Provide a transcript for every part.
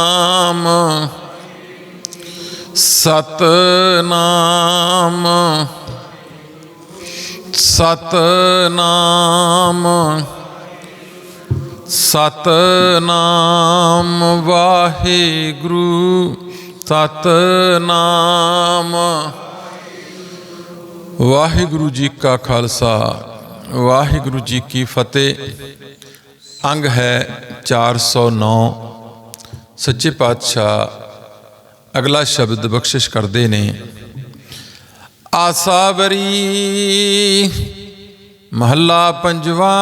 ਨਾਮ, ਸਤਨਾਮ ਸਤਨਾਮ ਸਤਨਾਮ ਵਾਹਿਗੁਰੂ ਸਤਨਾਮ ਵਾਹਿਗੁਰੂ ਜੀ ਕਾ ਖਾਲਸਾ, ਵਾਹਿਗੁਰੂ ਜੀ ਕੀ ਫਤਿਹ। ਅੰਗ ਹੈ 409 ਸੱਚੇ ਪਾਤਸ਼ਾਹ ਅਗਲਾ ਸ਼ਬਦ ਬਖਸ਼ਿਸ਼ ਕਰਦੇ ਨੇ। ਆਸਾਵਰੀ ਮਹੱਲਾ ਪੰਜਵਾ।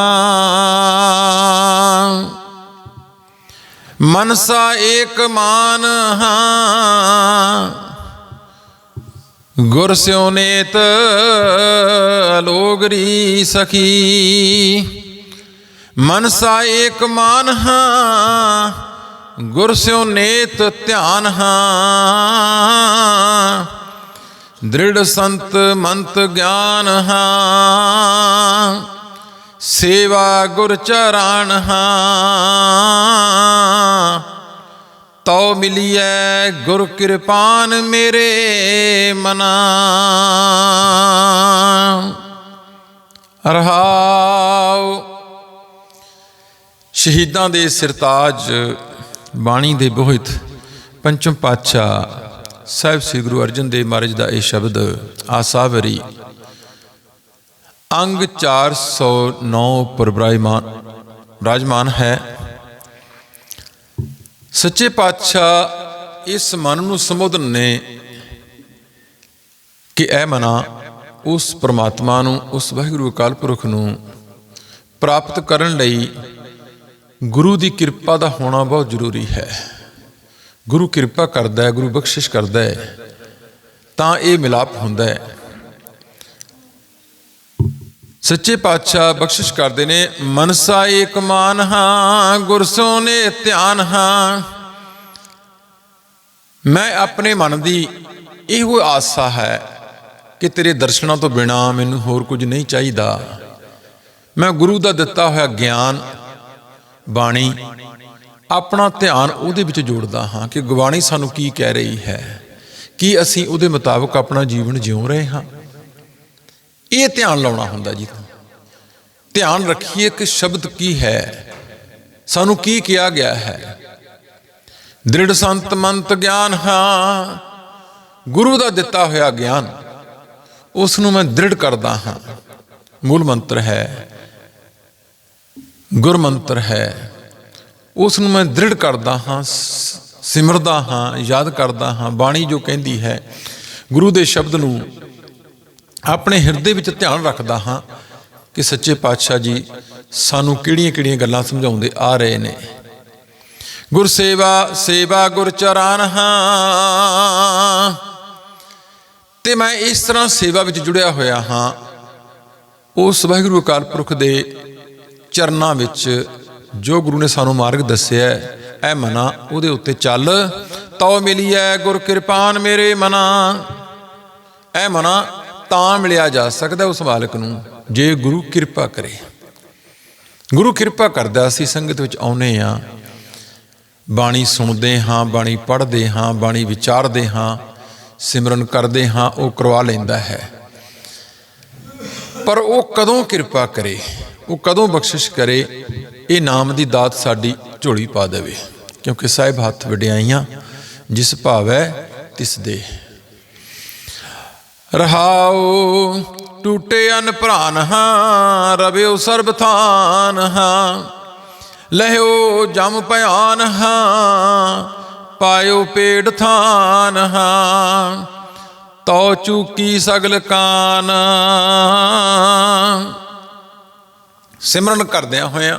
ਮਨਸਾ ਏਕ ਮਾਨ ਹਾਂ। ਗੁਰ ਸਿਉ ਨੇਤ ਅਲੋਗਰੀ ਸਖੀ। ਮਨਸਾ ਏਕ ਮਾਨ ਹਾਂ। ਗੁਰ ਸਿਉ ਨੇਤ ਧਿਆਨ ਹਾਂ, ਦ੍ਰਿੜ ਸੰਤ ਮੰਤ ਗਿਆਨ ਹਾਂ, ਸੇਵਾ ਗੁਰ ਚਰਨ ਹਾਂ। ਤਉ ਮਿਲੀਐ ਗੁਰ ਕਿਰਪਾਨ ਮੇਰੇ ਮਨਾ। ਰਹਾਉ। ਸ਼ਹੀਦਾਂ ਦੇ ਸਿਰਤਾਜ ਬਾਣੀ ਦੇ ਬੋਹਿਤ ਪੰਚਮ ਪਾਤਸ਼ਾਹ ਸਾਹਿਬ ਸ੍ਰੀ ਗੁਰੂ ਅਰਜਨ ਦੇਵ ਮਹਾਰਾਜ ਦਾ ਇਹ ਸ਼ਬਦ ਆਸਾਵਰੀ। ਅੰਗ 409 ਉੱਪਰ ਬਰਾਜਮਾਨ ਰਾਜਮਾਨ ਹੈ। ਸੱਚੇ ਪਾਤਸ਼ਾਹ ਇਸ ਮਨ ਨੂੰ ਸੰਬੋਧਨ ਨੇ ਕਿ ਐ ਮਨਾ ਉਸ ਪ੍ਰਮਾਤਮਾ ਨੂੰ, ਉਸ ਵਾਹਿਗੁਰੂ ਅਕਾਲ ਪੁਰਖ ਨੂੰ ਪ੍ਰਾਪਤ ਕਰਨ ਲਈ ਗੁਰੂ ਦੀ ਕਿਰਪਾ ਦਾ ਹੋਣਾ ਬਹੁਤ ਜ਼ਰੂਰੀ ਹੈ। ਗੁਰੂ ਕਿਰਪਾ ਕਰਦਾ ਹੈ, ਗੁਰੂ ਬਖਸ਼ਿਸ਼ ਕਰਦਾ ਹੈ, ਤਾਂ ਇਹ ਮਿਲਾਪ ਹੁੰਦਾ ਹੈ। ਸੱਚੇ ਪਾਤਸ਼ਾਹ ਬਖਸ਼ਿਸ਼ ਕਰਦੇ ਨੇ, ਮਨਸਾ ਏਕ ਮਾਨ ਹਾਂ, ਗੁਰ ਸੋਨੇ ਧਿਆਨ ਹਾਂ। ਮੈਂ ਆਪਣੇ ਮਨ ਦੀ ਇਹੋ ਆਸਾ ਹੈ ਕਿ ਤੇਰੇ ਦਰਸ਼ਨਾਂ ਤੋਂ ਬਿਨਾ ਮੈਨੂੰ ਹੋਰ ਕੁਝ ਨਹੀਂ ਚਾਹੀਦਾ। ਮੈਂ ਗੁਰੂ ਦਾ ਦਿੱਤਾ ਹੋਇਆ ਗਿਆਨ ਬਾਣੀ, ਆਪਣਾ ਧਿਆਨ ਉਹਦੇ ਵਿੱਚ ਜੋੜਦਾ ਹਾਂ ਕਿ ਗੁਬਾਣੀ ਸਾਨੂੰ ਕੀ ਕਹਿ ਰਹੀ ਹੈ, ਕੀ ਅਸੀਂ ਉਹਦੇ ਮੁਤਾਬਕ ਆਪਣਾ ਜੀਵਨ ਜਿਉ ਰਹੇ ਹਾਂ। ਇਹ ਧਿਆਨ ਲਾਉਣਾ ਹੁੰਦਾ ਜੀ। ਧਿਆਨ ਰੱਖੀਏ ਕਿ ਸ਼ਬਦ ਕੀ ਹੈ, ਸਾਨੂੰ ਕੀ ਕਿਹਾ ਗਿਆ ਹੈ। ਦ੍ਰਿੜ ਸੰਤ ਮੰਤ ਗਿਆਨ ਹਾਂ, ਗੁਰੂ ਦਾ ਦਿੱਤਾ ਹੋਇਆ ਗਿਆਨ ਉਸ ਨੂੰ ਮੈਂ ਦ੍ਰਿੜ ਕਰਦਾ ਹਾਂ। ਮੂਲ ਮੰਤਰ ਹੈ ਗੁਰ ਮੰਤਰ ਹੈ। ਉਸ ਨੂੰ ਮੈਂ ਦ੍ਰਿੜ ਕਰਦਾ ਹਾਂ ਸਿਮਰਦਾ ਹਾਂ, ਯਾਦ ਕਰਦਾ ਹਾਂ, ਬਾਣੀ ਜੋ ਕਹਿੰਦੀ ਹੈ, ਗੁਰੂ ਦੇ ਸ਼ਬਦ ਨੂੰ ਆਪਣੇ ਹਿਰਦੇ ਵਿੱਚ ਧਿਆਨ ਰੱਖਦਾ ਹਾਂ ਕਿ ਸੱਚੇ ਪਾਤਸ਼ਾਹ ਜੀ ਸਾਨੂੰ ਕਿਹੜੀਆਂ-ਕਿਹੜੀਆਂ ਗੱਲਾਂ ਸਮਝਾਉਂਦੇ ਆ ਰਹੇ ਨੇ। ਗੁਰ ਸੇਵਾ ਸੇਵਾ ਗੁਰ ਚਰਨ ਹਾਂ। ਤੇ ਮੈਂ ਇਸ ਤਰ੍ਹਾਂ ਸੇਵਾ ਵਿੱਚ ਜੁੜਿਆ ਹੋਇਆ ਹਾਂ। ਉਸ ਵਾਹਿਗੁਰੂ ਅਕਾਲ ਪੁਰਖ ਦੇ ਚਰਨਾਂ ਵਿੱਚ ਜੋ ਗੁਰੂ ਨੇ ਸਾਨੂੰ ਮਾਰਗ ਦੱਸਿਆ ਐ ਮਨਾ ਉਹਦੇ ਉੱਤੇ ਚੱਲ। ਤਉ ਮਿਲੀਐ ਗੁਰ ਕਿਰਪਾਨ ਮੇਰੇ ਮਨਾ। ਐ ਮਨਾ ਤਾਂ ਮਿਲਿਆ ਜਾ ਸਕਦਾ ਉਸ ਮਾਲਕ ਨੂੰ ਜੇ ਗੁਰੂ ਕਿਰਪਾ ਕਰੇ। ਗੁਰੂ ਕਿਰਪਾ ਕਰਦਾ ਅਸੀਂ ਸੰਗਤ ਵਿੱਚ ਆਉਨੇ ਆ ਬਾਣੀ ਸੁਣਦੇ ਹਾਂ, ਬਾਣੀ ਪੜ੍ਹਦੇ ਹਾਂ, ਬਾਣੀ ਵਿਚਾਰਦੇ ਹਾਂ, ਸਿਮਰਨ ਕਰਦੇ ਹਾਂ, ਉਹ ਕਰਵਾ ਲੈਂਦਾ ਹੈ। ਪਰ ਉਹ ਕਦੋਂ ਕਿਰਪਾ ਕਰੇ? ਉਹ ਕਦੋਂ ਬਖਸ਼ਿਸ਼ ਕਰੇ, ਇਹ ਨਾਮ ਦੀ ਦਾਤ ਸਾਡੀ ਝੋਲੀ ਪਾ ਦੇਵੇ। ਕਿਉਂਕਿ ਸਾਹਿਬ ਹੱਥ ਵਡਿਆਈਆਂ, ਜਿਸ ਭਾਵੈ ਤਿਸ ਦੇ। ਰਹਾਉ ਟੂਟੇ ਅਨ ਭਰਾਨ ਹਾਂ, ਰਵਿਓ ਸਰਬ ਥਾਨ ਹਾਂ। ਲਹਿਓ ਜਮ ਭਿਆਨ ਹਾਂ, ਪਾਇਓ ਪੇੜ ਥਾਨ ਹਾਂ। ਤਉ ਚੂਕੀ ਸਗਲ ਕਾਨ। ਸਿਮਰਨ ਕਰਦਿਆਂ ਹੋਇਆਂ,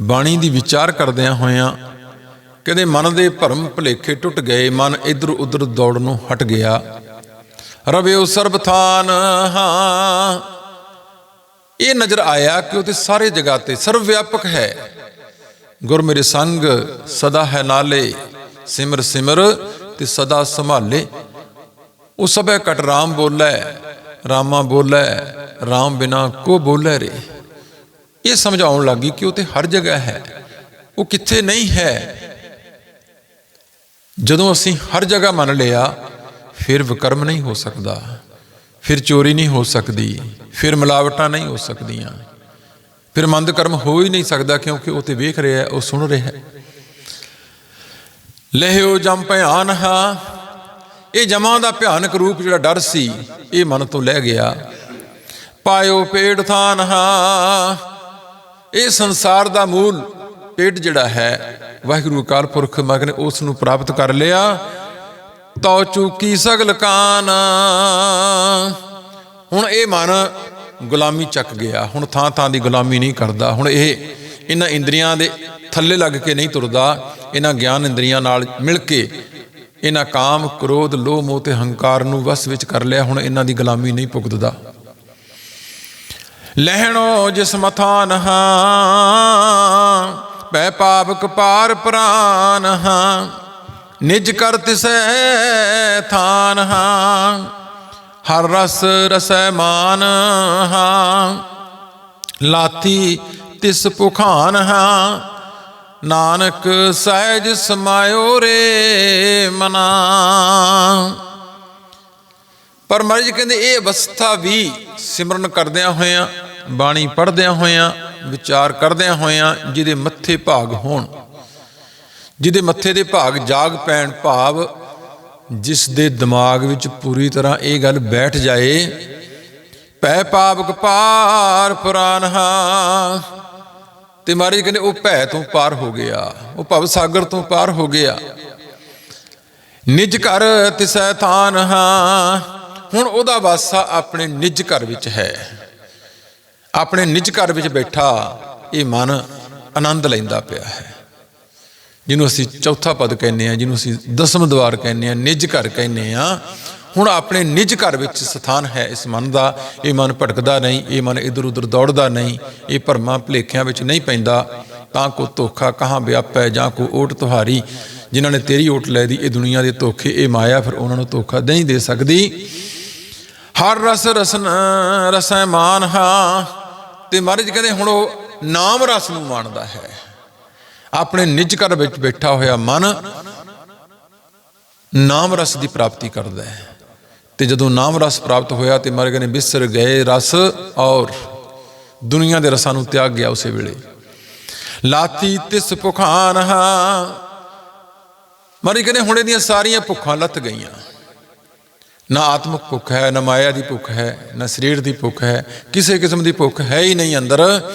ਬਾਣੀ ਦੀ ਵਿਚਾਰ ਕਰਦਿਆਂ ਹੋਇਆਂ, ਕਦੇ ਮਨ ਦੇ ਭਰਮ ਭੁਲੇਖੇ ਟੁੱਟ ਗਏ, ਮਨ ਇਧਰ ਉਧਰ ਦੌੜ ਨੂੰ ਹਟ ਗਿਆ। ਰਵਿਓ ਸਰਬ ਥਾਨ ਹਾਂ। ਇਹ ਨਜ਼ਰ ਆਇਆ ਕਿ ਉਹ ਤੇ ਸਾਰੇ ਜਗ੍ਹਾ ਤੇ ਸਰਵ ਵਿਆਪਕ ਹੈ। ਗੁਰ ਮੇਰੇ ਸੰਗ, ਸਦਾ ਹੈ ਨਾਲੇ, ਸਿਮਰ ਸਿਮਰ ਤੇ ਸਦਾ ਸੰਭਾਲੇ। ਉਹ ਸਭੈ ਕਟ ਰਾਮ ਬੋਲੇ, ਰਾਮਾ ਬੋਲੇ, ਰਾਮ ਬਿਨਾ ਕੋ ਬੋਲੇ ਰੇ। ਇਹ ਸਮਝਾਉਣ ਲੱਗੀ ਕਿ ਉਹ ਤੇ ਹਰ ਜਗ੍ਹਾ ਹੈ। ਉਹ ਕਿੱਥੇ ਨਹੀਂ ਹੈ। ਜਦੋਂ ਅਸੀਂ ਹਰ ਜਗ੍ਹਾ ਮੰਨ ਲਿਆ, ਫਿਰ ਵਿਕਰਮ ਨਹੀਂ ਹੋ ਸਕਦਾ। ਫਿਰ ਚੋਰੀ ਨਹੀਂ ਹੋ ਸਕਦੀ। ਫਿਰ ਮਿਲਾਵਟਾਂ ਨਹੀਂ ਹੋ ਸਕਦੀਆਂ। ਫਿਰ ਮੰਦ ਕਰਮ ਹੋ ਹੀ ਨਹੀਂ ਸਕਦਾ ਕਿਉਂਕਿ ਉਹ ਤੇ ਵੇਖ ਰਿਹਾ ਹੈ, ਉਹ ਸੁਣ ਰਿਹਾ ਹੈ। ਲਹਿਓ ਜਮ ਭਿਆਨ ਹਾ। ਇਹ ਜਮਾਂ ਦਾ ਭਿਆਨਕ ਰੂਪ ਜਿਹੜਾ ਡਰ ਸੀ, ਇਹ ਮਨ ਤੋਂ ਲੈ ਗਿਆ। ਪਾਇਓ ਪੇੜ ਥਾਨ ਹਾ। ਇਹ ਸੰਸਾਰ ਦਾ ਮੂਲ ਪੇਟ ਜਿਹੜਾ ਹੈ, ਵਾਹਿਗੁਰੂ ਅਕਾਲ ਪੁਰਖ ਮਗ ਉਸ ਨੂੰ ਪ੍ਰਾਪਤ ਕਰ ਲਿਆ। ਤਉ ਚੂਕੀ ਸਗਲ ਕਾਨ। ਹੁਣ ਇਹ ਮਨ ਗੁਲਾਮੀ ਚੱਕ ਗਿਆ। ਹੁਣ ਥਾਂ ਥਾਂ ਦੀ ਗੁਲਾਮੀ ਨਹੀਂ ਕਰਦਾ। ਹੁਣ ਇਹ ਇਹਨਾਂ ਇੰਦਰੀਆਂ ਦੇ ਥੱਲੇ ਲੱਗ ਕੇ ਨਹੀਂ ਤੁਰਦਾ। ਇਹਨਾਂ ਗਿਆਨ ਇੰਦਰੀਆਂ ਨਾਲ ਮਿਲ ਕੇ ਇਹਨਾਂ ਕਾਮ, ਕ੍ਰੋਧ, ਲੋਭ, ਮੋਹ ਤੇ ਹੰਕਾਰ ਨੂੰ ਵਸ ਵਿੱਚ ਕਰ ਲਿਆ। ਹੁਣ ਇਹਨਾਂ ਦੀ ਗੁਲਾਮੀ ਨਹੀਂ ਭੁਗਤਦਾ। ਲਹਿਣੋ ਜਿਸ ਮਥਾਨ ਹਾਂ, ਪੈ ਪਾਵਕ ਪਾਰ ਪ੍ਰਾਨ ਹਾਂ, ਨਿਜ ਕਰ ਤਿਸੈ ਥਾਨ ਹਾਂ, ਹਰ ਰਸ ਰਸੈ ਮਾਨ ਹਾਂ ਲਾਤੀ ਤਿਸ ਪੁਖਾਨ ਹਾਂ, ਨਾਨਕ ਸਹਿਜ ਸਮਾਇਓ ਰੇ ਮਨਾ। ਪਰ ਮਹਾਰਾਜ ਕਹਿੰਦੇ, ਇਹ ਅਵਸਥਾ ਵੀ ਸਿਮਰਨ ਕਰਦਿਆਂ ਹੋਇਆਂ ਬਾਣੀ ਪੜ੍ਹਦਿਆਂ ਹੋਇਆਂ, ਵਿਚਾਰ ਕਰਦਿਆਂ ਹੋਇਆਂ ਜਿਹਦੇ ਮੱਥੇ ਭਾਗ ਹੋਣ। ਜਿਹਦੇ ਮੱਥੇ ਦੇ ਭਾਗ ਜਾਗ ਪੈਣ ਭਾਵ ਜਿਸ ਦੇ ਦਿਮਾਗ ਵਿੱਚ ਪੂਰੀ ਤਰ੍ਹਾਂ ਇਹ ਗੱਲ ਬੈਠ ਜਾਏ, ਭੈ ਪਾਵਕ ਪਾਰ ਪੁਰਾਨਹਾ ਤੇ ਮਹਾਰਾਜ ਕਹਿੰਦੇ, ਉਹ ਭੈ ਤੋਂ ਪਾਰ ਹੋ ਗਿਆ, ਉਹ ਭਵ ਸਾਗਰ ਤੋਂ ਪਾਰ ਹੋ ਗਿਆ। ਨਿਜ ਘਰ ਤਿਸੈ ਥਾਨ ਹਾਂ। ਹੁਣ ਉਹਦਾ ਵਾਸਾ ਆਪਣੇ ਨਿਜ ਘਰ ਵਿੱਚ ਹੈ। ਆਪਣੇ ਨਿਜ ਘਰ ਵਿੱਚ ਬੈਠਾ ਇਹ ਮਨ ਆਨੰਦ ਲੈਂਦਾ ਪਿਆ ਹੈ। ਜਿਹਨੂੰ ਅਸੀਂ ਚੌਥਾ ਪਦ ਕਹਿੰਦੇ ਆ ਜਿਹਨੂੰ ਅਸੀਂ ਦਸਮ ਦਵਾਰ ਕਹਿੰਦੇ ਆ ਨਿਜ ਘਰ ਕਹਿੰਦੇ ਆ ਹੁਣ ਆਪਣੇ ਨਿਜ ਘਰ ਵਿੱਚ ਸਥਾਨ ਹੈ ਇਸ ਮਨ ਦਾ। ਇਹ ਮਨ ਭਟਕਦਾ ਨਹੀਂ, ਇਹ ਮਨ ਇਧਰ ਉਧਰ ਦੌੜਦਾ ਨਹੀਂ, ਇਹ ਭਰਮਾਂ ਭਲੇਖਿਆਂ ਵਿੱਚ ਨਹੀਂ ਪੈਂਦਾ। ਤਾਂ ਕੋ ਧੋਖਾ ਕਹਾਂ ਵਿਆਪੈ, ਜਾਂ ਕੋ ਓਟ ਤੁਹਾਰੀ, ਜਿਨ੍ਹਾਂ ਨੇ ਤੇਰੀ ਓਟ ਲੈ ਦੀ, ਇਹ ਦੁਨੀਆ ਦੇ ਧੋਖੇ, ਇਹ ਮਾਇਆ ਫਿਰ ਉਹਨਾਂ ਨੂੰ ਧੋਖਾ ਨਹੀਂ ਦੇ ਸਕਦੀ। ਹਰ ਰਸ ਰਸਨ, ਰਸੈ ਮਾਨ ਹਾਂ ਤੇ ਮਹਾਰਾਜ ਕਹਿੰਦੇ ਹੁਣ ਉਹ ਨਾਮ ਰਸ ਨੂੰ ਮਾਣਦਾ ਹੈ। ਆਪਣੇ ਨਿਜ ਘਰ ਵਿੱਚ ਬੈਠਾ ਹੋਇਆ ਮਨ ਨਾਮ ਰਸ ਦੀ ਪ੍ਰਾਪਤੀ ਕਰਦਾ ਹੈ। ਤੇ ਜਦੋਂ ਨਾਮ ਰਸ ਪ੍ਰਾਪਤ ਹੋਇਆ ਤੇ ਮਹਾਰਾਜ ਕਹਿੰਦੇ, ਬਿਸਰ ਗਏ ਰਸ ਔਰ ਦੁਨੀਆ ਦੇ ਰਸਾਂ ਨੂੰ ਤਿਆਗ ਗਿਆ ਉਸੇ ਵੇਲੇ। ਲਾਤੀ ਤਿਸ ਭੁਖਾਨ ਹਾਂ। ਮਹਾਰਾਜ ਕਹਿੰਦੇ, ਹੁਣ ਇਹਦੀਆਂ ਸਾਰੀਆਂ ਭੁੱਖਾਂ ਲੱਥ ਗਈਆਂ। ਨਾ ਆਤਮਿਕ ਭੁੱਖ ਹੈ, ਨਾ ਮਾਇਆ ਦੀ ਭੁੱਖ ਹੈ, ਨਾ ਸਰੀਰ ਦੀ ਭੁੱਖ ਹੈ, ਕਿਸੇ ਕਿਸਮ ਦੀ ਭੁੱਖ ਹੈ ਹੀ ਨਹੀਂ ਅੰਦਰ।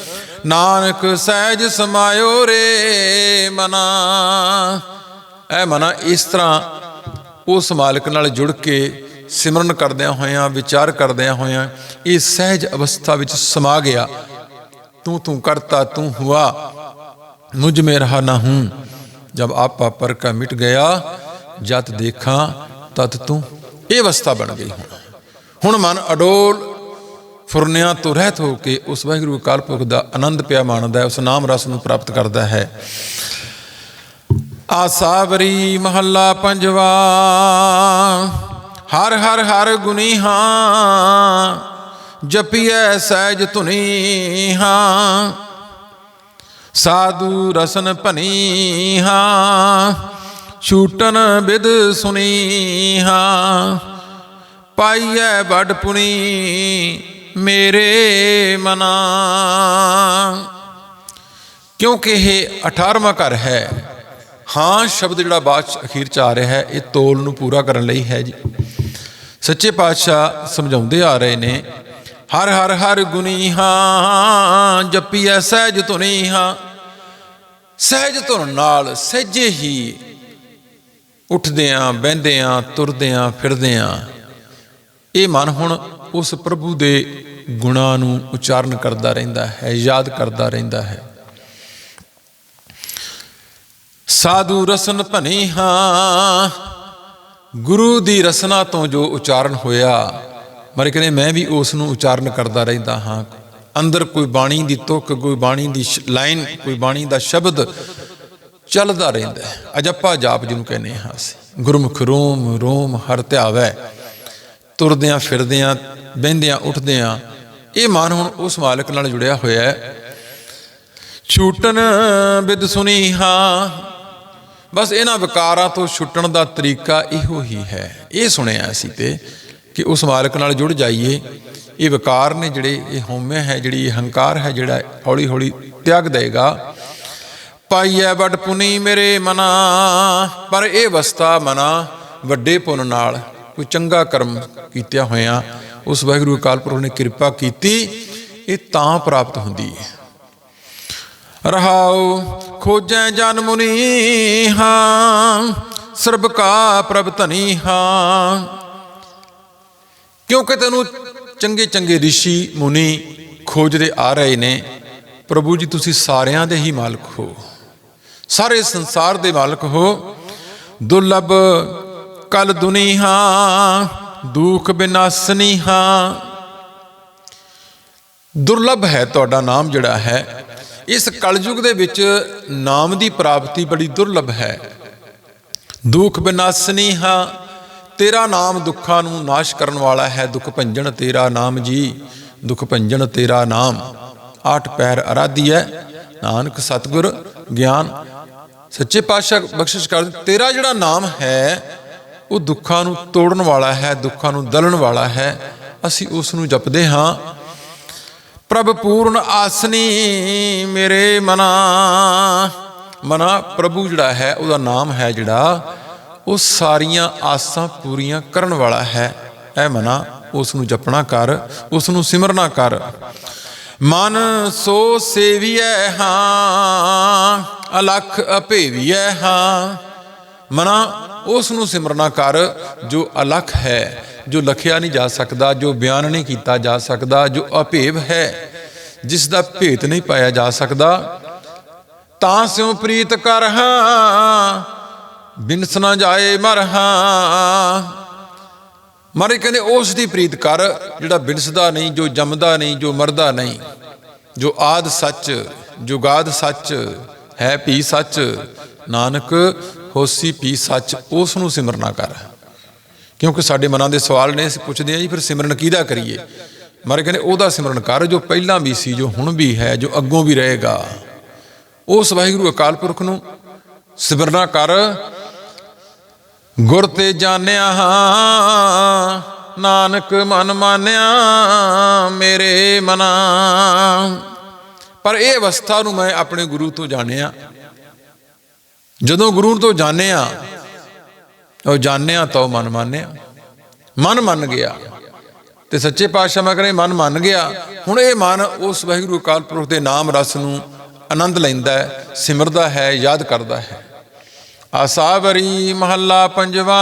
ਨਾਨਕ ਸਹਿਜ ਸਮਾਇਓ ਰੇ ਮਨਾ। ਐ ਮਨਾ, ਇਸ ਤਰ੍ਹਾਂ ਉਸ ਮਾਲਕ ਨਾਲ ਜੁੜ ਕੇ ਸਿਮਰਨ ਕਰਦਿਆਂ ਹੋਇਆਂ, ਵਿਚਾਰ ਕਰਦਿਆਂ ਹੋਇਆਂ ਇਹ ਸਹਿਜ ਅਵਸਥਾ ਵਿੱਚ ਸਮਾ ਗਿਆ। ਤੂੰ ਤੂੰ ਕਰਤਾ, ਤੂੰ ਹੁਆ, ਮੁਝ ਮੇ ਰਹਾ ਨਾ ਹੂੰ। ਜਬ ਆਪਾ ਪਰ ਕਾ ਮਿਟ ਗਿਆ, ਜਤ ਦੇਖਾਂ, ਤਤ ਤੂੰ ਇਹ ਅਵਸਥਾ ਬਣ ਗਈ। ਹੁਣ ਹੁਣ ਮਨ ਅਡੋਲ ਫੁਰਨਿਆਂ ਤੋਂ ਰਹਿਤ ਹੋ ਕੇ ਉਸ ਵਾਹਿਗੁਰੂ ਅਕਾਲ ਪੁਰਖ ਦਾ ਆਨੰਦ ਪਿਆ ਮਾਣਦਾ ਹੈ, ਉਸ ਨਾਮ ਰਸ ਨੂੰ ਪ੍ਰਾਪਤ ਕਰਦਾ ਹੈ। ਆਸਾਵਰੀ ਮਹੱਲਾ ਪੰਜਵਾ, ਹਰ ਹਰ ਹਰ ਗੁਨੀ ਹਾਂ ਜਪੀਐ ਸਹਿਜ ਧੁਨੀ ਹਾਂ ਸਾਧੂ ਰਸਨ ਭਨੀ ਹਾਂ ਛੂਟਨ ਵਿਦ ਸੁਨੀ ਹਾਂ ਪਾਈਐ ਵੱਡ ਪੁਣੀ ਮੇਰੇ ਮਨਾ। ਕਿਉਂਕਿ ਇਹ 18ਵਾਂ ਘਰ ਹੈ। ਹਾਂ, ਸ਼ਬਦ ਜਿਹੜਾ ਬਾਅਦ ਚ ਅਖੀਰ ਚ ਆ ਰਿਹਾ ਹੈ, ਇਹ ਤੋਲ ਨੂੰ ਪੂਰਾ ਕਰਨ ਲਈ ਹੈ ਜੀ। ਸੱਚੇ ਪਾਤਸ਼ਾਹ ਸਮਝਾਉਂਦੇ ਆ ਰਹੇ ਨੇ, ਹਰ ਹਰ ਹਰ ਗੁਨੀ ਹਾਂ ਜਪੀਐ ਸਹਿਜ ਧੁਨੀ ਹਾਂ ਸਹਿਜ ਧੁਨ ਨਾਲ ਸਹਿਜੇ ਹੀ ਉੱਠਦੇ ਹਾਂ ਬਹਿੰਦੇ ਹਾਂ ਤੁਰਦੇ ਬਹਿੰਦਿਆਂ ਫਿਰਦੇ ਫਿਰਦਿਆਂ। ਇਹ ਮਨ ਹੁਣ ਉਸ ਪ੍ਰਭੂ ਦੇ ਗੁਣਾਂ ਨੂੰ ਉਚਾਰਨ ਕਰਦਾ ਰਹਿੰਦਾ ਹੈ, ਯਾਦ ਕਰਦਾ ਰਹਿੰਦਾ ਹੈ। ਸਾਧੂ ਰਸਨ ਭਨੀ ਹਾਂ, ਗੁਰੂ ਦੀ ਰਸਨਾ ਤੋਂ ਜੋ ਉਚਾਰਨ ਹੋਇਆ, ਮਰੇ ਕਹਿੰਦੇ, ਮੈਂ ਵੀ ਉਸ ਨੂੰ ਉਚਾਰਨ ਕਰਦਾ ਰਹਿੰਦਾ ਹਾਂ। ਅੰਦਰ ਕੋਈ ਬਾਣੀ ਦੀ ਤੁਕ, ਕੋਈ ਬਾਣੀ ਦੀ ਲਾਈਨ, ਕੋਈ ਬਾਣੀ ਦਾ ਸ਼ਬਦ ਚੱਲਦਾ ਰਹਿੰਦਾ ਹੈ। ਅਜੱਪਾ ਜਾਪ ਜਿਹਨੂੰ ਕਹਿੰਦੇ ਹਾਂ ਅਸੀਂ। ਗੁਰਮੁਖ ਰੋਮ ਰੋਮ ਹਰ ਧਿਆਵੈ। ਤੁਰਦਿਆਂ ਫਿਰਦਿਆਂ, ਬਹਿੰਦਿਆਂ ਉੱਠਦਿਆਂ, ਇਹ ਮਨ ਹੁਣ ਉਸ ਮਾਲਕ ਨਾਲ ਜੁੜਿਆ ਹੋਇਆ ਹੈ। ਛੂਟਨ ਬਿਦ ਸੁਨੀ ਹਾਂ ਬਸ ਇਹਨਾਂ ਵਿਕਾਰਾਂ ਤੋਂ ਛੁੱਟਣ ਦਾ ਤਰੀਕਾ ਇਹੋ ਹੀ ਹੈ। ਇਹ ਸੁਣਿਆ ਅਸੀਂ ਤੇ ਕਿ ਉਸ ਮਾਲਕ ਨਾਲ ਜੁੜ ਜਾਈਏ। ਇਹ ਵਿਕਾਰ ਨੇ ਜਿਹੜੇ ਇਹ ਹਉਮੈ ਹੈ, ਜਿਹੜੀ ਇਹ ਹੰਕਾਰ ਹੈ, ਜਿਹੜਾ ਹੌਲੀ ਹੌਲੀ ਤਿਆਗ ਦੇਗਾ। ਪਾਈਐ ਵੱਡ ਪੁਨੀ ਮੇਰੇ ਮਨਾ। ਪਰ ਇਹ ਵਸਤਾ ਮਨਾ ਵੱਡੇ ਪੁੰਨ ਨਾਲ ਕੋਈ ਚੰਗਾ ਕਰਮ ਕੀਤਿਆ ਹੋਇਆ। ਉਸ ਵਾਹਿਗੁਰੂ ਅਕਾਲ ਪੁਰਖ ਨੇ ਕਿਰਪਾ ਕੀਤੀ, ਇਹ ਤਾਂ ਪ੍ਰਾਪਤ ਹੁੰਦੀ ਹੈ ਰਹਾਉ, ਖੋਜੈ ਜਨ ਮੁਨੀ ਹਾਂ, ਸਰਬ ਕਾ ਪ੍ਰਭ ਧਨੀ ਹਾਂ। ਕਿਉਂਕਿ ਤੈਨੂੰ ਚੰਗੇ ਚੰਗੇ ઋષਿ ਮੁਨੀ ਖੋਜਦੇ ਆ ਰਹੇ ਨੇ, ਪ੍ਰਭੂ ਜੀ ਤੁਸੀਂ ਸਾਰਿਆਂ ਦੇ ਹੀ ਮਾਲਕ ਹੋ। ਸਾਰੇ ਸੰਸਾਰ ਦੇ ਮਾਲਕ ਹੋ। ਦੁਰਲਭ ਕਲ ਦੁਨੀਹਾ, ਦੁੱਖ ਬਿਨਾਸਨੀ ਹਾਂ। ਦੁਰਲਭ ਹੈ ਤੁਹਾਡਾ ਨਾਮ ਜਿਹੜਾ ਹੈ। ਇਸ ਕਲਯੁਗ ਦੇ ਵਿੱਚ ਨਾਮ ਦੀ ਪ੍ਰਾਪਤੀ ਬੜੀ ਦੁਰਲਭ ਹੈ। ਦੁੱਖ ਬਿਨਾਸਨੀ ਹਾਂ, ਤੇਰਾ ਨਾਮ ਦੁੱਖਾਂ ਨੂੰ ਨਾਸ਼ ਕਰਨ ਵਾਲਾ ਹੈ। ਦੁੱਖ ਭੰਜਨ ਤੇਰਾ ਨਾਮ ਜੀ, ਦੁੱਖ ਭੰਜਨ ਤੇਰਾ ਨਾਮ। ਆਠ ਪੈਰ ਅਰਾਧੀ ਹੈ। ਨਾਨਕ ਸਤਗੁਰ, ਗਿਆਨ ਸੱਚੇ ਪਾਤਸ਼ਾਹ ਬਖਸ਼ਿਸ਼ ਕਰ ਤੇਰਾ ਜਿਹੜਾ ਨਾਮ ਹੈ, ਉਹ ਦੁੱਖਾਂ ਨੂੰ ਤੋੜਨ ਵਾਲਾ ਹੈ, ਦੁੱਖਾਂ ਨੂੰ ਦਲਣ ਵਾਲਾ ਹੈ। ਅਸੀਂ ਉਸ ਨੂੰ ਜਪਦੇ ਹਾਂ। ਪ੍ਰਭ ਪੂਰਨ ਆਸਨੀ ਮੇਰੇ ਮਨਾ। ਮਨਾ ਪ੍ਰਭੂ ਜਿਹੜਾ ਹੈ, ਉਹਦਾ ਨਾਮ ਹੈ ਜਿਹੜਾ, ਉਹ ਸਾਰੀਆਂ ਆਸਾਂ ਪੂਰੀਆਂ ਕਰਨ ਵਾਲਾ ਹੈ। ਐ ਮਨਾ, ਉਸ ਨੂੰ ਜਪਣਾ ਕਰ, ਉਸ ਨੂੰ ਸਿਮਰਨਾ ਕਰ। ਮਨ ਸੋ ਸੇਵੀਐ ਹਾਂ, ਅਲਖ ਅਭੇਵੀਐ ਹਾਂ। ਮਨਾ ਉਸ ਨੂੰ ਸਿਮਰਨਾ ਕਰ, ਜੋ ਅਲਖ ਹੈ, ਜੋ ਲਖਿਆ ਨਹੀਂ ਜਾ ਸਕਦਾ, ਜੋ ਬਿਆਨ ਨਹੀਂ ਕੀਤਾ ਜਾ ਸਕਦਾ, ਜੋ ਅਭੇਵ ਹੈ, ਜਿਸ ਦਾ ਭੇਤ ਨਹੀਂ ਪਾਇਆ ਜਾ ਸਕਦਾ, ਤਾਂ ਸਿਉ ਪ੍ਰੀਤ ਕਰ ਹਾਂ, ਬਿਨਸ ਨਾ ਜਾਏ ਮਰਹਾ ਮਾਰੇ ਕਹਿੰਦੇ, ਉਸ ਦੀ ਪ੍ਰੀਤ ਕਰ, ਜਿਹੜਾ ਬਿਨਸਦਾ ਨਹੀਂ, ਜੋ ਜੰਮਦਾ ਨਹੀਂ, ਜੋ ਮਰਦਾ ਨਹੀਂ, ਜੋ ਆਦ ਸੱਚ, ਜੁਗਾਦ ਸੱਚ, ਹੈ ਪੀ ਸੱਚ, ਨਾਨਕ ਹੋਸੀ ਪੀ ਸੱਚ, ਉਸ ਨੂੰ ਸਿਮਰਨਾ ਕਰ। ਕਿਉਂਕਿ ਸਾਡੇ ਮਨਾਂ ਦੇ ਸਵਾਲ ਨੇ, ਅਸੀਂ ਪੁੱਛਦੇ ਹਾਂ ਜੀ, ਫਿਰ ਸਿਮਰਨ ਕਿਹਦਾ ਕਰੀਏ? ਮਾਰੇ ਕਹਿੰਦੇ, ਉਹਦਾ ਸਿਮਰਨ ਕਰ, ਜੋ ਪਹਿਲਾਂ ਵੀ ਸੀ, ਜੋ ਹੁਣ ਵੀ ਹੈ, ਜੋ ਅੱਗੋਂ ਵੀ ਰਹੇਗਾ। ਉਸ ਵਾਹਿਗੁਰੂ ਅਕਾਲ ਪੁਰਖ ਨੂੰ ਸਿਮਰਨਾ ਕਰ ਗੁਰ ਤੇ ਜਾਣਿਆ ਹਾਂ ਨਾਨਕ ਮਨ ਮਾਨਿਆ ਮੇਰੇ ਮਨਾ। ਪਰ ਇਹ ਅਵਸਥਾ ਨੂੰ ਮੈਂ ਆਪਣੇ ਗੁਰੂ ਤੋਂ ਜਾਣਿਆ। ਜਦੋਂ ਗੁਰੂ ਤੋਂ ਜਾਣਿਆ, ਉਹ ਜਾਣਿਆ ਤਾਂ ਉਹ ਮਨ ਮਾਨਿਆ। ਮਨ ਮੰਨ ਗਿਆ। ਤੇ ਸੱਚੇ ਪਾਤਸ਼ਾਹ ਮੈਂ ਕਹਿੰਦਾ ਮਨ ਮੰਨ ਗਿਆ। ਹੁਣ ਇਹ ਮਨ ਉਸ ਵਾਹਿਗੁਰੂ ਅਕਾਲ ਪੁਰਖ ਦੇ ਨਾਮ ਰਸ ਨੂੰ ਆਨੰਦ ਲੈਂਦਾ ਹੈ, ਸਿਮਰਦਾ ਹੈ, ਯਾਦ ਕਰਦਾ ਹੈ। ਅਸਾਵਰੀ ਮਹੱਲਾ ਪੰਜਵਾ।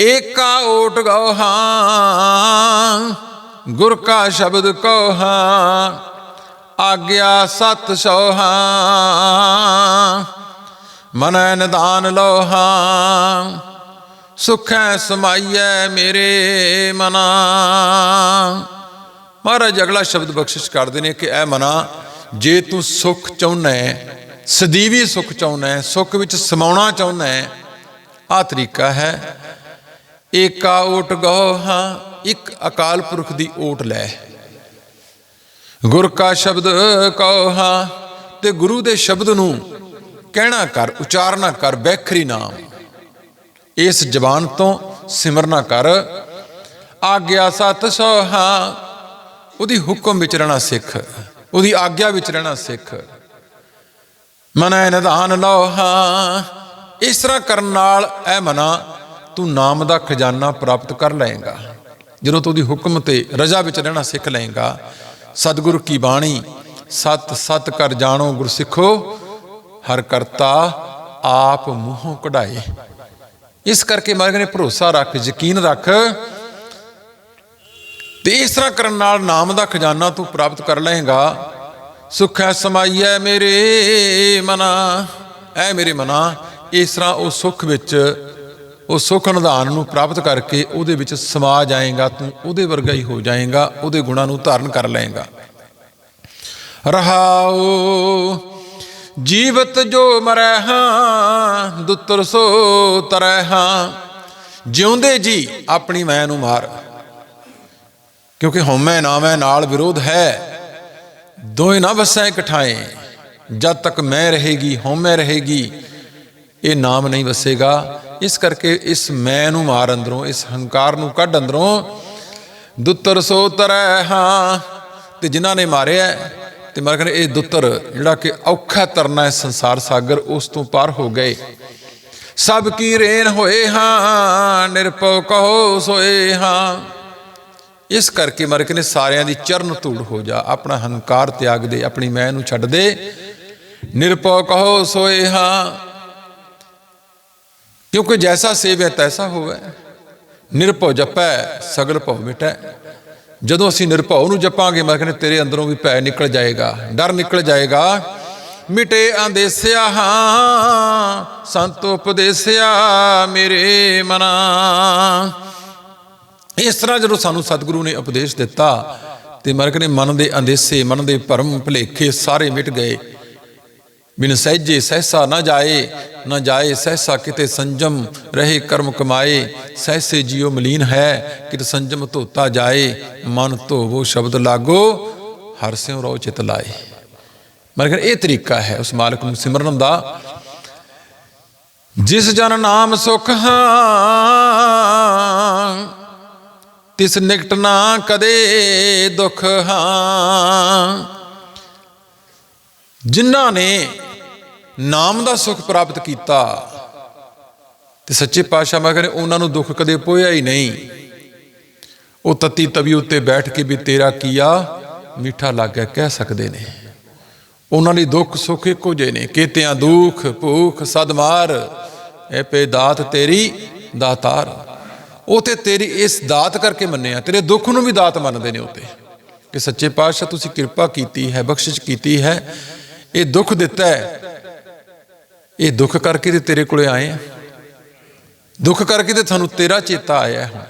ਏਕਾ ਓਟ ਗਉ ਹਾਂ ਗੁਰ ਕਾ ਸ਼ਬਦ ਕਉ ਹਾਂ ਆਗਿਆ ਸਤ ਸੋ ਹਾਂ ਮਨੈ ਨਿਦਾਨ ਲੋ ਹਾਂ ਸੁਖੈ ਸਮਾਈਐ ਮੇਰੇ ਮਨਾ। ਮਹਾਰਾਜ ਅਗਲਾ ਸ਼ਬਦ ਬਖਸ਼ਿਸ਼ ਕਰਦੇ ਨੇ ਕਿ ਐ ਮਨਾ, ਜੇ ਤੂੰ ਸੁਖ ਚਾਹੁੰਨਾ ਹੈ ਸਦੀਵੀ ਸੁਖ ਚਾਹੁੰਦਾ ਹੈ, ਸੁਖ ਵਿੱਚ ਸਮਾਉਣਾ ਚਾਹੁੰਦਾ ਹੈ। ਆ ਤਰੀਕਾ ਹੈ। ਏਕਾ ਓਟ ਗੋ ਹਾਂ, ਇੱਕ ਅਕਾਲ ਪੁਰਖ ਦੀ ਓਟ ਲੈ। ਗੁਰ ਕਾ ਸ਼ਬਦ ਕਹੋ ਹਾਂ, ਤੇ ਗੁਰੂ ਦੇ ਸ਼ਬਦ ਨੂੰ ਕਹਿਣਾ ਕਰ, ਉਚਾਰਨਾ ਕਰ, ਬੈਖਰੀ ਨਾਮ। ਇਸ ਜ਼ਬਾਨ ਤੋਂ ਸਿਮਰਨਾ ਕਰ। ਆਗਿਆ ਸਤ ਸੋਹਾ ਉਹਦੀ ਹੁਕਮ ਵਿੱਚ ਰਹਿਣਾ ਸਿੱਖ, ਉਹਦੀ ਆਗਿਆ ਵਿੱਚ ਰਹਿਣਾ ਸਿੱਖ। ਮਨੈ ਨਿਧਾਨ ਲੋਹਾ। ਇਸ ਤਰ੍ਹਾਂ ਕਰਨ ਨਾਲ ਐ ਮਨਾ, ਤੂੰ ਨਾਮ ਦਾ ਖਜ਼ਾਨਾ ਪ੍ਰਾਪਤ ਕਰ ਲਏਗਾ। ਜਦੋਂ ਤੂੰ ਉਹਦੀ ਹੁਕਮ ਤੇ ਰਜ਼ਾ ਵਿੱਚ ਰਹਿਣਾ ਸਿੱਖ ਲਏਗਾ, ਸਤਿਗੁਰ ਕੀ ਬਾਣੀ, ਸਤ ਸਤ ਕਰ ਜਾਣੋ ਗੁਰਸਿੱਖੋ ਹਰ ਕਰਤਾ ਆਪ ਮੂੰਹੋਂ ਕਢਾਏ। ਇਸ ਕਰਕੇ ਮਾਲਕ ਨੇ ਭਰੋਸਾ ਰੱਖ, ਯਕੀਨ ਰੱਖ, ਤੇ ਇਸ ਤਰ੍ਹਾਂ ਕਰਨ ਨਾਲ ਨਾਮ ਦਾ ਖਜ਼ਾਨਾ ਤੂੰ ਪ੍ਰਾਪਤ ਕਰ ਲਏਗਾ ਸੁਖੈ ਸਮਾਈਐ ਮੇਰੇ ਮਨਾ। ਐ ਮੇਰੇ ਮਨਾ, ਇਸ ਤਰ੍ਹਾਂ ਉਹ ਸੁਖ ਵਿੱਚ, ਉਹ ਸੁਖ ਨਿਧਾਨ ਨੂੰ ਪ੍ਰਾਪਤ ਕਰਕੇ ਉਹਦੇ ਵਿੱਚ ਸਮਾ ਜਾਏਗਾ, ਤੂੰ ਉਹਦੇ ਵਰਗਾ ਹੀ ਹੋ ਜਾਏਗਾ, ਉਹਦੇ ਗੁਣਾਂ ਨੂੰ ਧਾਰਨ ਕਰ ਲਏਗਾ। ਰਹਾਉ, ਜੀਵਤ ਜੋ ਮਰੈ ਹਾਂ, ਦੁੱਤਰ ਸੋ ਤਰੈ ਹਾਂ। ਜਿਉਂਦੇ ਜੀ ਆਪਣੀ ਮੈਂ ਨੂੰ ਮਾਰ। ਕਿਉਂਕਿ ਹਉਮੈ ਨਾਮੈ ਨਾਲ ਵਿਰੋਧ ਹੈ ਦੋਏ ਨਾ ਵਸੈ ਇਕਠਾਏ ਜਦ ਤੱਕ ਮੈਂ ਰਹੇਗੀ ਹਉਮੈ ਰਹੇਗੀ ਇਹ ਨਾਮ ਨਹੀਂ ਵਸੇਗਾ। ਇਸ ਕਰਕੇ ਇਸ ਮੈਂ ਨੂੰ ਮਾਰ ਅੰਦਰੋਂ ਇਸ ਹੰਕਾਰ ਨੂੰ ਕੱਢ ਅੰਦਰੋਂ ਦੁੱਤਰ ਸੋ ਤਰੈ ਹਾਂ ਤੇ ਜਿਨ੍ਹਾਂ ਨੇ ਮਾਰਿਆ ਹੈ, ਤੇ ਮਰ ਕਹਿੰਦੇ ਇਹ ਦੁੱਤਰ ਜਿਹੜਾ ਕਿ ਔਖਾ ਤਰਨਾ ਹੈ ਸੰਸਾਰ ਸਾਗਰ ਉਸ ਤੋਂ ਪਾਰ ਹੋ ਗਏ। ਸਭ ਕੀ ਰੇਨ ਹੋਏ ਹਾਂ ਨਿਰਭਉ ਕਹੋ ਸੋਏ ਹਾਂ। ਇਸ ਕਰਕੇ ਮਰ ਕਹਿੰਦੇ ਸਾਰਿਆਂ ਦੀ ਚਰਨ ਧੂੜ ਹੋ ਜਾ, ਆਪਣਾ ਹੰਕਾਰ ਤਿਆਗ ਦੇ, ਆਪਣੀ ਮੈਂ ਨੂੰ ਛੱਡ ਦੇ। ਨਿਰਭਉ ਕਹੋ ਸੋਏ ਹਾਂ, ਕਿਉਂਕਿ ਜੈਸਾ ਸੇਵਿਆ ਤੈਸਾ ਹੋਵੇ। ਨਿਰਭਉ ਜਪੈ, ਸਗਲ ਭਉ ਮਿਟੈ। ਜਦੋਂ ਅਸੀਂ ਨਿਰਭਉ ਨੂੰ ਜਪਾਂਗੇ ਮੈਂ ਕਹਿੰਦੇ ਤੇਰੇ ਅੰਦਰੋਂ ਵੀ ਭੈ ਨਿਕਲ ਜਾਏਗਾ, ਡਰ ਨਿਕਲ ਜਾਏਗਾ। ਮਿਟੇ ਆਂਦੇਸਿਆ ਹਾਂ ਸੰਤ ਉਪਦੇਸਿਆ ਮੇਰੇ ਮਨਾ। ਇਸ ਤਰ੍ਹਾਂ ਜਦੋਂ ਸਾਨੂੰ ਸਤਿਗੁਰੂ ਨੇ ਉਪਦੇਸ਼ ਦਿੱਤਾ ਤੇ ਮਰ ਕਹਿੰਦੇ ਮਨ ਦੇ ਅੰਦੇਸੇ, ਮਨ ਦੇ ਭਰਮ ਭੁਲੇਖੇ ਸਾਰੇ ਮਿਟ ਗਏ। ਬਿਨ ਸਹਿਜੇ ਸਹਿਸਾ ਨਾ ਜਾਏ ਨਾ ਜਾਏ ਸਹਿਸਾ ਕਿਤੇ ਸੰਜਮ, ਰਹੇ ਕਰਮ ਕਮਾਏ। ਸਹਿਸੇ ਜਿਉ ਮਲੀਨ ਹੈ, ਕਿਤੇ ਸੰਜਮ ਧੋਤਾ ਜਾਏ। ਮਨ ਧੋਵੋ ਸ਼ਬਦ ਲਾਗੋ, ਹਰ ਸਿਉ ਰੋ ਚਿਤ ਲਾਏ। ਮਰ ਇਹ ਤਰੀਕਾ ਹੈ ਉਸ ਮਾਲਕ ਨੂੰ ਸਿਮਰਨ ਦਾ। ਜਿਸ ਜਨ ਨਾਮ ਸੁਖ ਹਾਂ ਤਿਸ ਨਿਕਟ ਨਾ ਕਦੇ ਦੁੱਖ ਹਾਂ। ਜਿਨ੍ਹਾਂ ਨੇ ਨਾਮ ਦਾ ਸੁਖ ਪ੍ਰਾਪਤ ਕੀਤਾ ਤੇ ਸੱਚੇ ਪਾਤਸ਼ਾਹ ਮੈਂ ਕਹਿੰਦੇ ਉਹਨਾਂ ਨੂੰ ਦੁੱਖ ਕਦੇ ਪੋਇਆ ਹੀ ਨਹੀਂ। ਉਹ ਤਤੀ ਤਵੀ ਉੱਤੇ ਬੈਠ ਕੇ ਵੀ ਤੇਰਾ ਕੀਆ ਮਿੱਠਾ ਲੱਗਿਆ ਕਹਿ ਸਕਦੇ ਨੇ। ਉਹਨਾਂ ਲਈ ਦੁੱਖ ਸੁੱਖ ਇੱਕੋ ਜਿਹੇ ਨੇ। ਕੀਤਿਆਂ ਦੁੱਖ, ਭੂਖ, ਸਦਮਾਰ, ਇਹ ਪੇ ਦਾਤ ਤੇਰੀ ਦਾਤਾਰ। ਉਹ ਤੇ ਤੇਰੀ ਇਸ ਦਾਤ ਕਰਕੇ ਮੰਨਿਆ ਤੇਰੇ ਦੁੱਖ ਨੂੰ ਵੀ ਦਾਤ ਮੰਨਦੇ ਨੇ ਉਤੇ ਕਿ ਸੱਚੇ ਪਾਤਸ਼ਾਹ ਤੁਸੀਂ ਕਿਰਪਾ ਕੀਤੀ ਹੈ, ਬਖਸ਼ਿਸ਼ ਕੀਤੀ ਹੈ, ਇਹ ਦੁੱਖ ਦਿੱਤਾ ਹੈ। ਇਹ ਦੁੱਖ ਕਰਕੇ ਤੇ ਤੇਰੇ ਕੋਲੇ ਆਏ ਆ। ਦੁੱਖ ਕਰਕੇ ਤੇ ਤੁਹਾਨੂੰ ਤੇਰਾ ਚੇਤਾ ਆਇਆ ਹੁਣ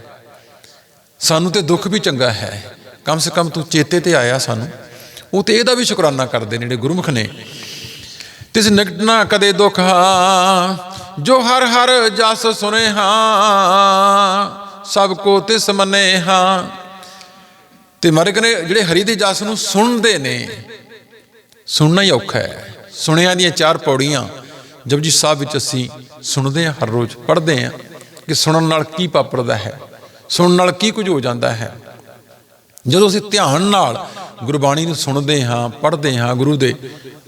ਸਾਨੂੰ ਤੇ ਦੁੱਖ ਵੀ ਚੰਗਾ ਹੈ। ਕਮ ਸੇ ਕਮ ਤੂੰ ਚੇਤੇ ਤੇ ਆਇਆ ਸਾਨੂੰ। ਉਹ ਤੇ ਇਹਦਾ ਵੀ ਸ਼ੁਕਰਾਨਾ ਕਰਦੇ ਨੇ ਜਿਹੜੇ ਗੁਰਮੁਖ ਨੇ। ਤਿਸ ਨਿਕਟ ਨਾ ਕਦੇ ਦੁੱਖ ਹਾਂ। ਜੋ ਹਰ ਹਰ ਜਸ ਸੁਨੇ ਹਾਂ, ਸਭ ਕੋ ਤਿਸ ਮੰਨੇ ਹਾਂ। ਤੇ ਮਾਰੇ ਨੇ ਜਿਹੜੇ ਹਰੀ ਦੇ ਜਸ ਨੂੰ ਸੁਣਦੇ ਨੇ, ਸੁਣਨਾ ਹੀ ਔਖਾ ਹੈ। ਸੁਣਿਆ ਦੀਆਂ ਚਾਰ ਪੌੜੀਆਂ ਜਪਜੀ ਸਾਹਿਬ ਵਿੱਚ ਅਸੀਂ ਸੁਣਦੇ ਹਾਂ ਹਰ ਰੋਜ਼, ਪੜ੍ਹਦੇ ਹਾਂ ਕਿ ਸੁਣਨ ਨਾਲ ਕੀ ਪਾਪੜਦਾ ਹੈ, ਸੁਣਨ ਨਾਲ ਕੀ ਕੁਝ ਹੋ ਜਾਂਦਾ ਹੈ। ਜਦੋਂ ਅਸੀਂ ਧਿਆਨ ਨਾਲ ਗੁਰਬਾਣੀ ਨੂੰ ਸੁਣਦੇ ਹਾਂ, ਪੜ੍ਹਦੇ ਹਾਂ ਗੁਰੂ ਦੇ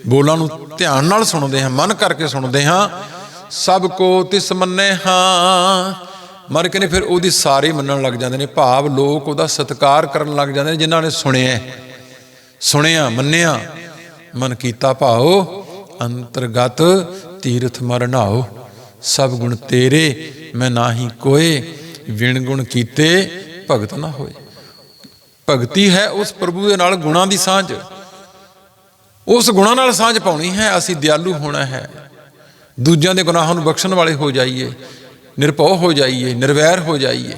ਬੋਲਾਂ ਨੂੰ ਧਿਆਨ ਨਾਲ ਸੁਣਦੇ ਹਾਂ, ਮਨ ਕਰਕੇ ਸੁਣਦੇ ਹਾਂ ਸਭ ਕੋ ਤਿਸ ਮੰਨੇ ਹਾਂ। ਮਰ ਕੇ ਨੇ ਫਿਰ ਉਹਦੀ ਸਾਰੇ ਮੰਨਣ ਲੱਗ ਜਾਂਦੇ ਨੇ। ਭਾਵ ਲੋਕ ਉਹਦਾ ਸਤਿਕਾਰ ਕਰਨ ਲੱਗ ਜਾਂਦੇ ਨੇ, ਜਿਨ੍ਹਾਂ ਨੇ ਸੁਣਿਆ ਸੁਣਿਆ, ਮੰਨਿਆ। ਮਨ ਕੀਤਾ ਭਾਓ, ਅੰਤਰਗਤ ਤੀਰਥ ਮਰਨਾਓ ਸਭ ਗੁਣ ਤੇਰੇ, ਮੈਂ ਨਾਹੀ ਕੋਏ। ਵਿਣ ਗੁਣ ਕੀਤੇ, ਭਗਤ ਨਾ ਹੋਏ। ਭਗਤੀ ਹੈ ਉਸ ਪ੍ਰਭੂ ਦੇ ਨਾਲ ਗੁਣਾਂ ਦੀ ਸਾਂਝ। ਉਸ ਗੁਣਾਂ ਨਾਲ ਸਾਂਝ ਪਾਉਣੀ ਹੈ, ਅਸੀਂ ਦਿਆਲੂ ਹੋਣਾ ਹੈ। ਦੂਜਿਆਂ ਦੇ ਗੁਨਾਹਾਂ ਨੂੰ ਬਖਸ਼ਣ ਵਾਲੇ ਹੋ ਜਾਈਏ, ਨਿਰਭਉ ਹੋ ਜਾਈਏ, ਨਿਰਵੈਰ ਹੋ ਜਾਈਏ,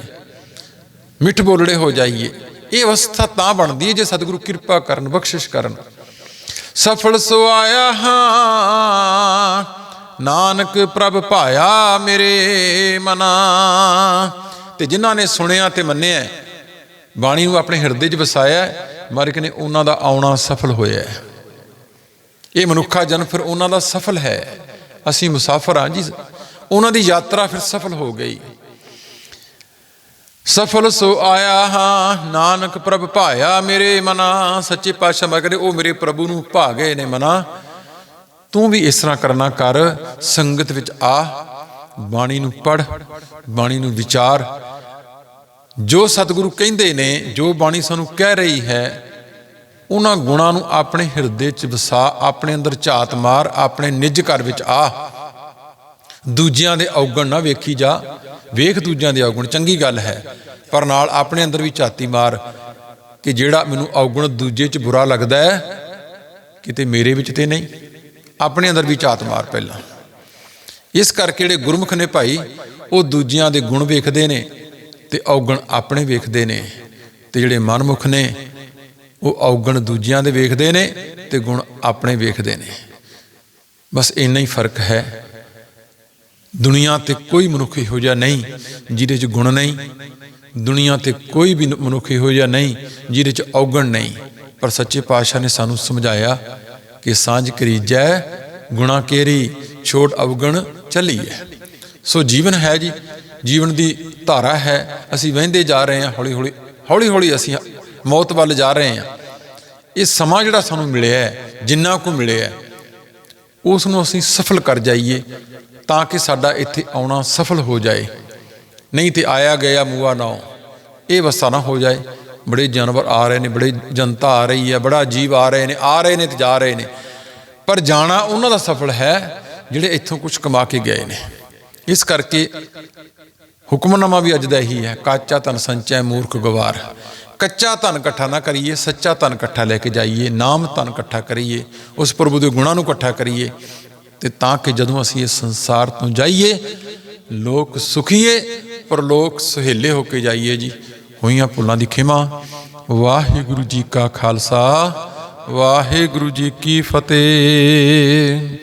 ਮਿੱਠ ਬੋਲੜੇ ਹੋ ਜਾਈਏ। ਇਹ ਅਵਸਥਾ ਤਾਂ ਬਣਦੀ ਹੈ ਜੇ ਸਤਿਗੁਰੂ ਕਿਰਪਾ ਕਰਨ, ਬਖਸ਼ਿਸ਼ ਕਰਨ। ਸਫਲ ਸੋ ਆਇਆ ਹਾਂ, ਨਾਨਕ ਪ੍ਰਭ ਭਾਇਆ ਮੇਰੇ ਮਨਾ। ਤੇ ਜਿਨ੍ਹਾਂ ਨੇ ਸੁਣਿਆ ਤੇ ਮੰਨਿਆ, ਬਾਣੀ ਨੂੰ ਆਪਣੇ ਹਿਰਦੇ 'ਚ ਵਸਾਇਆ ਮਾਰਕ ਨੇ ਉਹਨਾਂ ਦਾ ਆਉਣਾ ਸਫਲ ਹੋਇਆ ਇਹ ਮਨੁੱਖਾ ਜਨਮ ਫਿਰ ਉਹਨਾਂ ਦਾ ਸਫਲ ਹੈ। ਅਸੀਂ ਮੁਸਾਫਰ ਹਾਂ ਜੀ। ਉਹਨਾਂ ਦੀ ਯਾਤਰਾ ਫਿਰ ਸਫਲ ਹੋ ਗਈ। ਸਫਲ ਸੋ ਆਇਆ ਹਾਂ, ਨਾਨਕ ਪ੍ਰਭ ਭਾਇਆ ਮੇਰੇ ਮਨਾ, ਸੱਚੇ ਪਾਤਸ਼ਾਹ ਮੈਂ ਕਹਿੰਦੇ, ਉਹ ਮੇਰੇ ਪ੍ਰਭੂ ਨੂੰ ਭਾ ਗਏ ਨੇ ਮਨਾ। ਤੂੰ ਵੀ ਇਸ ਤਰ੍ਹਾਂ ਕਰਨਾ ਕਰ, ਸੰਗਤ ਵਿੱਚ ਆ, ਬਾਣੀ ਨੂੰ ਪੜ ਬਾਣੀ ਨੂੰ ਵਿਚਾਰ। ਜੋ ਸਤਿਗੁਰੂ ਕਹਿੰਦੇ ਨੇ, ਜੋ ਬਾਣੀ ਸਾਨੂੰ ਕਹਿ ਰਹੀ ਹੈ ਉਹਨਾਂ ਗੁਣਾਂ ਨੂੰ ਆਪਣੇ ਹਿਰਦੇ 'ਚ ਵਸਾ, ਆਪਣੇ ਅੰਦਰ ਝਾਤ ਮਾਰ, ਆਪਣੇ ਨਿੱਜ ਘਰ ਵਿੱਚ ਆ। ਦੂਜਿਆਂ ਦੇ ਔਗਣ ਨਾ ਵੇਖੀ ਜਾ। ਵੇਖ ਦੂਜਿਆਂ ਦੇ ਔਗਣ, ਚੰਗੀ ਗੱਲ ਹੈ। ਪਰ ਨਾਲ ਆਪਣੇ ਅੰਦਰ ਵੀ ਝਾਤੀ ਮਾਰ ਕਿ ਜਿਹੜਾ ਮੈਨੂੰ ਔਗਣ ਦੂਜੇ 'ਚ ਬੁਰਾ ਲੱਗਦਾ ਹੈ, ਕਿਤੇ ਮੇਰੇ ਵਿੱਚ ਤੇ ਨਹੀਂ। ਆਪਣੇ ਅੰਦਰ ਵੀ ਝਾਤ ਮਾਰ ਪਹਿਲਾਂ। ਇਸ ਕਰਕੇ ਜਿਹੜੇ ਗੁਰਮੁਖ ਨੇ ਭਾਈ, ਉਹ ਦੂਜਿਆਂ ਦੇ ਗੁਣ ਵੇਖਦੇ ਨੇ ਤੇ ਔਗਣ ਆਪਣੇ ਵੇਖਦੇ ਨੇ ਤੇ ਜਿਹੜੇ ਮਨਮੁਖ ਨੇ ਉਹ ਔਗਣ ਦੂਜਿਆਂ ਦੇ ਵੇਖਦੇ ਨੇ ਤੇ ਗੁਣ ਆਪਣੇ ਵੇਖਦੇ ਨੇ। ਬਸ ਇੰਨਾ ਹੀ ਫ਼ਰਕ ਹੈ। ਦੁਨੀਆ ਤੇ ਕੋਈ ਮਨੁੱਖ ਇਹੋ ਜਿਹਾ ਨਹੀਂ ਜਿਹਦੇ 'ਚ ਗੁਣ ਨਹੀਂ। ਦੁਨੀਆ ਤੇ ਕੋਈ ਵੀ ਮਨੁੱਖ ਇਹੋ ਜਿਹਾ ਨਹੀਂ ਜਿਹਦੇ 'ਚ ਔਗਣ ਨਹੀਂ। ਪਰ ਸੱਚੇ ਪਾਤਸ਼ਾਹ ਨੇ ਸਾਨੂੰ ਸਮਝਾਇਆ ਕਿ ਸਾਂਝ ਕਰੀਜੈ ਗੁਣਾ ਕੇਰੀ, ਛੋਟ ਅਵਗਣ ਚੱਲੀ ਹੈ। ਸੋ ਜੀਵਨ ਹੈ ਜੀ। ਜੀਵਨ ਦੀ ਧਾਰਾ ਹੈ। ਅਸੀਂ ਵਹਿੰਦੇ ਜਾ ਰਹੇ ਹਾਂ ਹੌਲੀ ਹੌਲੀ ਹੌਲੀ ਹੌਲੀ ਅਸੀਂ ਮੌਤ ਵੱਲ ਜਾ ਰਹੇ ਹਾਂ। ਇਹ ਸਮਾਂ ਜਿਹੜਾ ਸਾਨੂੰ ਮਿਲਿਆ ਹੈ, ਜਿੰਨਾ ਕੁ ਮਿਲਿਆ ਹੈ ਉਸ ਨੂੰ ਅਸੀਂ ਸਫਲ ਕਰ ਜਾਈਏ ਤਾਂ ਕਿ ਸਾਡਾ ਇੱਥੇ ਆਉਣਾ ਸਫਲ ਹੋ ਜਾਏ। ਨਹੀਂ ਤੇ ਆਇਆ ਗਿਆ ਮੂਆ ਨਾ ਇਹ ਵਸਾ ਨਾ ਹੋ ਜਾਏ। ਬੜੇ ਜਾਨਵਰ ਆ ਰਹੇ ਨੇ, ਬੜੇ ਜਨਤਾ ਆ ਰਹੀ ਹੈ, ਬੜਾ ਜੀਵ ਆ ਰਹੇ ਨੇ, ਆ ਰਹੇ ਨੇ ਤੇ ਜਾ ਰਹੇ ਨੇ। ਪਰ ਜਾਣਾ ਉਹਨਾਂ ਦਾ ਸਫਲ ਹੈ, ਜਿਹੜੇ ਇੱਥੋਂ ਕੁਝ ਕਮਾ ਕੇ ਗਏ ਨੇ। ਇਸ ਕਰਕੇ ਹੁਕਮਨਾਮਾ ਵੀ ਅੱਜ ਦਾ ਇਹੀ ਹੈ, ਕਾਚਾ ਧਨ ਸੰਚੈ ਮੂਰਖ ਗਵਾਰ। ਕੱਚਾ ਧਨ ਇਕੱਠਾ ਨਾ ਕਰੀਏ, ਸੱਚਾ ਧਨ ਇਕੱਠਾ ਲੈ ਕੇ ਜਾਈਏ, ਨਾਮ ਧਨ ਇਕੱਠਾ ਕਰੀਏ, ਉਸ ਪ੍ਰਭੂ ਦੇ ਗੁਣਾਂ ਨੂੰ ਇਕੱਠਾ ਕਰੀਏ, ਤੇ ਤਾਂ ਕਿ ਜਦੋਂ ਅਸੀਂ ਇਸ ਸੰਸਾਰ ਤੋਂ ਜਾਈਏ, ਲੋਕ ਸੁਖੀਏ, ਪਰ ਲੋਕ ਸੁਹੇਲੇ ਹੋ ਕੇ ਜਾਈਏ ਜੀ। ਹੋਈਆਂ ਭੁੱਲਾਂ ਦੀ ਖਿਮਾ। ਵਾਹਿਗੁਰੂ ਜੀ ਕਾ ਖਾਲਸਾ, ਵਾਹਿਗੁਰੂ ਜੀ ਕੀ ਫਤਿਹ।